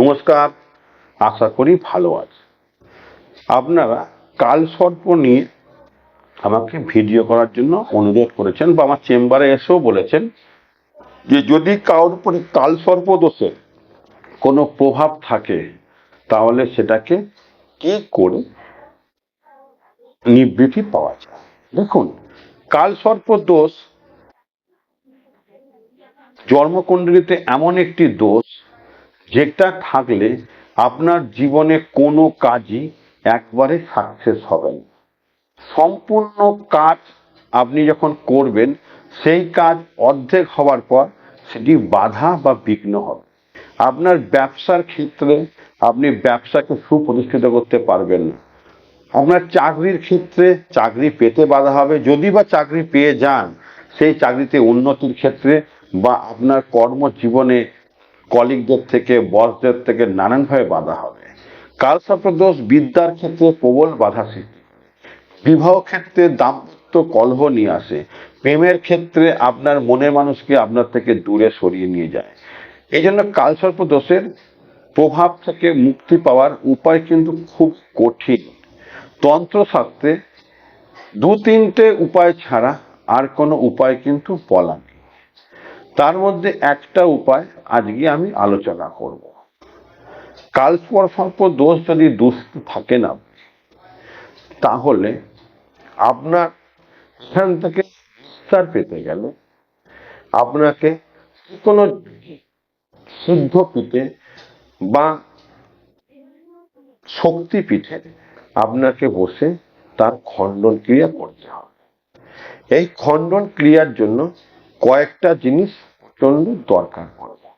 নমস্কার, আশা করি ভালো আছে। আপনারা কাল সর্প নিয়ে আমাকে ভিডিও করার জন্য অনুরোধ করেছেন বা আমার চেম্বারে এসেও বলেছেন যে যদি কারোর উপরে কাল সর্প দোষের কোনো প্রভাব থাকে, তাহলে সেটাকে কি করে নিবৃত্তি পাওয়া যায়? দেখুন, কাল সর্প দোষ জন্মকুণ্ডলিতে এমন একটি দোষ যেটা থাকলে আপনার জীবনে কোনো কাজই একবারে সাকসেস হবে না। সম্পূর্ণ কাজ আপনি যখন করবেন, সেই কাজ অর্ধেক হওয়ার পর সেটি বাধা বা বিঘ্ন হবে। আপনার ব্যবসার ক্ষেত্রে আপনি ব্যবসাকে সুপ্রতিষ্ঠিত করতে পারবেন না। আপনার চাকরির ক্ষেত্রে চাকরি পেতে বাধা হবে। যদি বা চাকরি পেয়ে যান, সেই চাকরিতে উন্নতির ক্ষেত্রে বা আপনার কর্মজীবনে কলিগদের থেকে, বসদের থেকে নানানভাবে বাধা হবে। কালসাপ্রদোষ বিদ্যার ক্ষেত্রে প্রবল বাধা সৃষ্টি বিবাহ ক্ষেত্রে দাম্পত্য কলহ নিয়ে আসে। প্রেমের ক্ষেত্রে আপনার মনের মানুষকে আপনার থেকে দূরে সরিয়ে নিয়ে যায়। এই জন্য কালসর্প দোষের প্রভাব থেকে মুক্তি পাওয়ার উপায় কিন্তু খুব কঠিন। তন্ত্র তন্ত্রশাস্ত্রে দু তিনটে উপায় ছাড়া আর কোনো উপায় কিন্তু বলা নেই। তার মধ্যে একটা উপায় আজকে আমি আলোচনা করব। কালস্পর সর্প দোষ যদি দুষ্ট থাকে না, তাহলে আপনার এখান থেকে বিস্তার পেতে গেলে আপনাকে কোনো শুদ্ধ পিঠে বা শক্তিপীঠে আপনাকে বসে তার খণ্ডন ক্রিয়া করতে হবে। এই খণ্ডন ক্রিয়ার জন্য কয়েকটা জিনিস প্রচণ্ড দরকার পড়বে।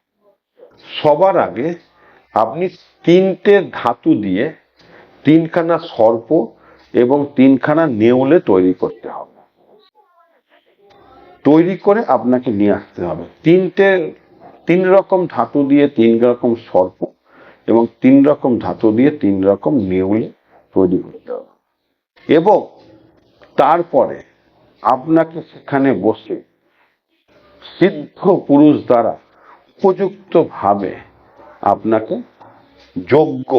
সবার আগে আপনি তিনটে ধাতু দিয়ে তিনখানা সর্প এবং তিনখানা নেউলে তৈরি করতে হবে। তৈরি করে আপনাকে নিয়ে আসতে হবে। তিনটে, তিন রকম ধাতু দিয়ে তিন রকম সর্প এবং তিন রকম ধাতু দিয়ে তিন রকম নেউলে তৈরি করতে হবে। এবং তারপরে আপনাকে সেখানে বসে সিদ্ধ পুরুষ দ্বারা উপযুক্তভাবে আপনাকে যোগ্য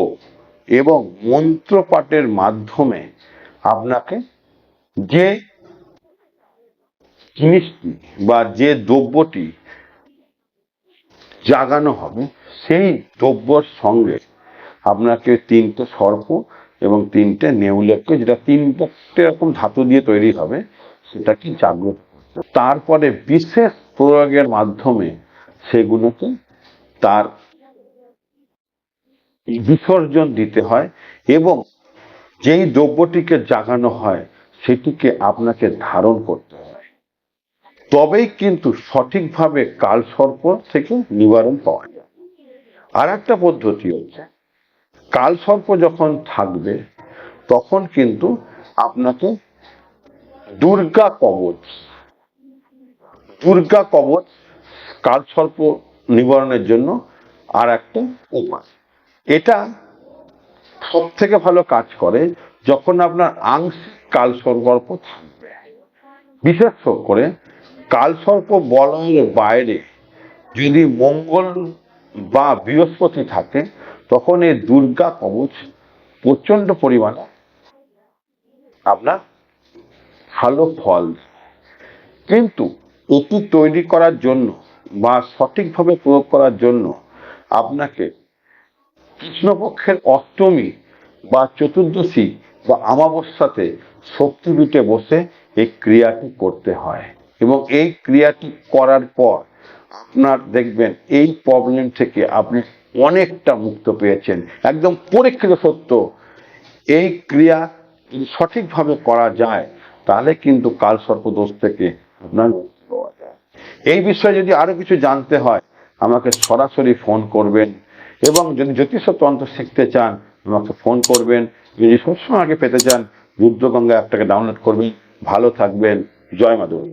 এবং মন্ত্রপাঠের মাধ্যমে আপনাকে যে জিনিসটি বা যে দ্রব্যটি জাগানো হবে, সেই দ্রব্যর সঙ্গে আপনাকে তিনটে সর্প এবং তিনটে নেউলেকে যেটা তিনটে রকম ধাতু দিয়ে তৈরি হবে, সেটাকে জাগ্রত তারপরে বিশেষ প্রয়োগের মাধ্যমে সেগুলোকে তার বিসর্জন দিতে হয় এবং যেই দ্রব্যটিকে জাগানো হয় সেটিকে আপনাকে ধারণ করতে হয়। তবেই কিন্তু সঠিকভাবে কালসর্প থেকে নিবারণ পাওয়া যায়। আর একটা পদ্ধতি হচ্ছে কালসর্প যখন থাকবে, তখন কিন্তু আপনাকে দুর্গা কবচ দুর্গা কবচ কালসর্প নিবারণের জন্য আর একটা উপায় এটা সব থেকে ভালো কাজ করে যখন আপনার আংশিক কালসর্প থাকবে বিশেষ করে কালসর্প বলয়ের বাইরে যদি মঙ্গল বা বৃহস্পতি থাকে, তখন এই দুর্গা কবচ প্রচণ্ড পরিমাণে আপনার ভালো ফল। কিন্তু এটি তৈরি করার জন্য বা সঠিকভাবে প্রয়োগ করার জন্য আপনাকে কৃষ্ণপক্ষের অষ্টমী বা চতুর্দশী বা আমাবস্যাতে শক্তিপীঠে বসে এই ক্রিয়াটি করতে হয়। এবং এই ক্রিয়াটি করার পর আপনার দেখবেন এই প্রবলেম থেকে আপনি অনেকটা মুক্ত পেয়েছেন। একদম পরীক্ষিত সত্য। এই ক্রিয়া সঠিকভাবে করা যায়, তাহলে কিন্তু কাল সর্পদোষ থেকে আপনার এই বিষয়ে যদি আরও কিছু জানতে হয়, আমাকে সরাসরি ফোন করবেন এবং যদি জ্যোতিষ তন্ত্র শিখতে চান, আমাকে ফোন করবেন। যদি সবসময় আগে পেতে চান, রুদ্রগঙ্গা অ্যাপটাকে ডাউনলোড করবেন। ভালো থাকবেন। জয় মাধবী